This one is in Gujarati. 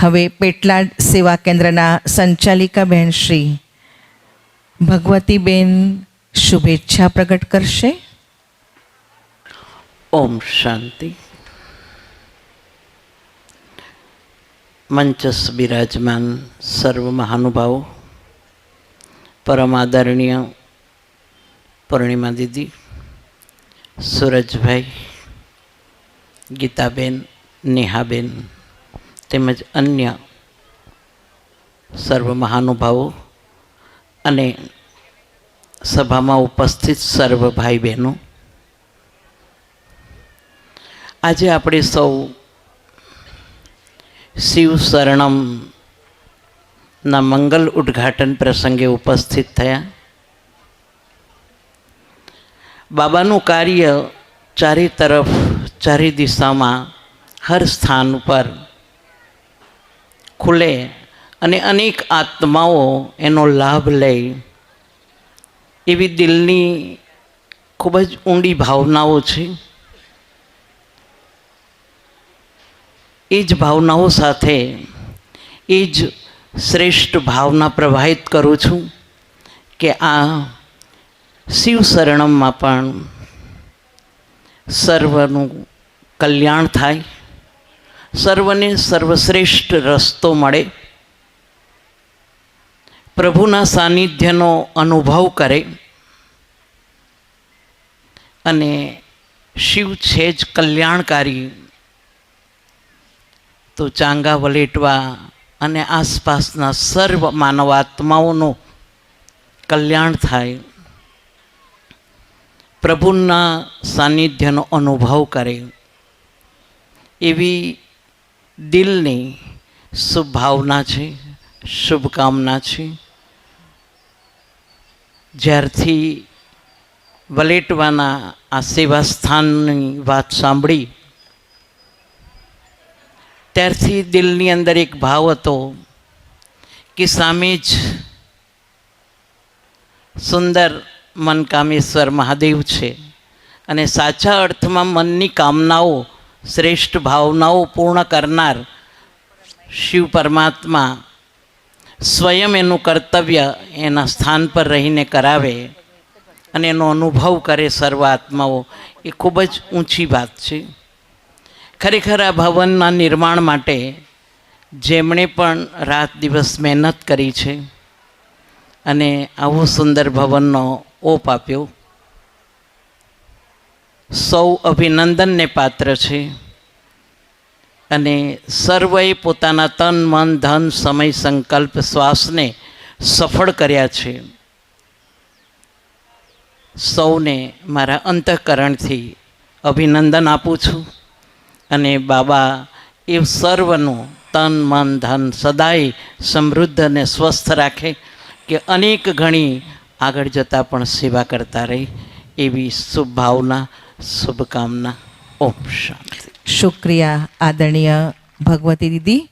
હવે પેટલાદ સેવા કેન્દ્રના સંચાલિકા બહેન શ્રી ભગવતીબેન શુભેચ્છા પ્રગટ કરશે ઓમ શાંતિ મંચસ બિરાજમાન સર્વ મહાનુભાવો પરમ આદરણીય પૂર્ણિમા દીદી સુરજભાઈ ગીતાબેન નેહાબેન તેમજ અન્ય સર્વ મહાનુભાવો અને સભામાં ઉપસ્થિત સર્વ ભાઈ બહેનો આજે આપણે સૌ શિવ શરણમના મંગલ ઉદ્ઘાટન પ્રસંગે ઉપસ્થિત થયા. બાબાનું કાર્ય ચારે તરફ, ચારે દિશામાં, હર સ્થાન ઉપર ખુલે અને અનેક આત્માઓ એનો લાભ લે. એવી દિલની ખૂબ જ ઊંડી ભાવનાઓ છે. એ જ ભાવનાઓ સાથે એ જ શ્રેષ્ઠ ભાવના પ્રવાહિત કરું છું કે આ શિવ શરણમમાં પણ સર્વનું કલ્યાણ થાય. સર્વને સર્વશ્રેષ્ઠ રસ્તો મળે. પ્રભુના સાનિધ્યનો અનુભવ કરે. અને શિવ છે જ કલ્યાણકારી. તો ચાંગા વલેટવા અને આસપાસના સર્વ માનવાત્માઓનું કલ્યાણ થાય. પ્રભુના સાનિધ્યનો અનુભવ કરે. એવી દિલની શુભભાવના છે, શુભકામના છે. જ્યારથી વલેટવાના આ સેવા સ્થાનની વાત સાંભળી, ત્યારથી દિલની અંદર એક ભાવ હતો કે સામે જ સુંદર મનકામેશ્વર મહાદેવ છે. અને સાચા અર્થમાં મનની કામનાઓ શ્રેષ્ઠ ભાવનાઓ પૂર્ણ કરનાર શિવ પરમાત્મા સ્વયં એનું કર્તવ્ય એના સ્થાન પર રહીને કરાવે અને એનો અનુભવ કરે સર્વ આત્માઓ, એ ખૂબ જ ઊંચી વાત છે. ખરેખર આ ભવનના નિર્માણ માટે જેમણે પણ રાત દિવસ મહેનત કરી છે અને આવો સુંદર ભવનનો ઓપ આપ્યો. સૌ અભિનંદનને પાત્ર છે. અને સર્વએ પોતાના તન, મન, ધન, સમય, સંકલ્પ, શ્વાસને સફળ કર્યા છે. સૌને મારા અંતઃકરણથી અભિનંદન આપું છું. અને બાબા, એ સર્વનું તન, મન, ધન સદાય સમૃદ્ધ અને સ્વસ્થ રાખે કે અનેક ઘણી આગળ જતાં પણ સેવા કરતા રહે એવી શુભ ભાવના શુભકામના. ઓમ શાંતિ. શુક્રિયા આદરણીય ભગવતી દીદી.